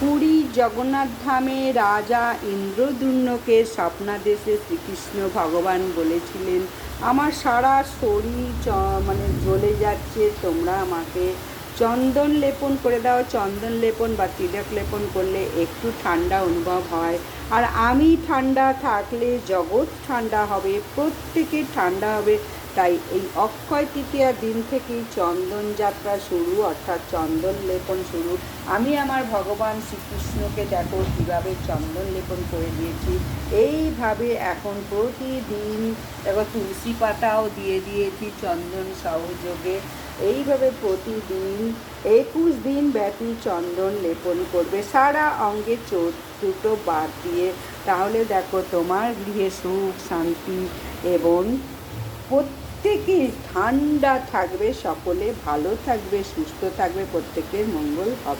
পুরী জগন্নাথ ধামে রাজা ইন্দ্রদুম্নকে স্বপ্নাদেশে শ্রীকৃষ্ণ ভগবান বলেছিলেন। আমার সারা শরীর চ- মানে জ্বলে যাচ্ছে, তোমরা আমাকে চন্দন লেপন করে দাও। চন্দন লেপন বা তিলক লেপন করলে একটু ঠান্ডা অনুভব হয়। আর আমি ঠান্ডা থাকলে জগৎ ঠান্ডা হবে, প্রত্যেকে ঠান্ডা হবে। তাই এই অক্ষয় তৃতীয়া দিন থেকেই চন্দন যাত্রা শুরু, অর্থাৎ চন্দন লেপন শুরু। আমি আমার ভগবান শ্রীকৃষ্ণকে দেখো কীভাবে চন্দন লেপন করে দিয়েছি। এইভাবে এখন প্রতিদিন দেখো তুলসী পাতাও দিয়ে দিয়েছি চন্দন সহযোগে। এইভাবে প্রতিদিন একুশ দিন ব্যাপী চন্দন লেপন করবে। সারা অঙ্গে চোখ দুটো বাদ দিয়ে। তাহলে দেখো তোমার গৃহে সুখ, শান্তি এবং প্রত্যেকে ঠান্ডা থাকবে সকলে ভালো থাকবে সুস্থ থাকবে প্রত্যেকের মঙ্গল হবে।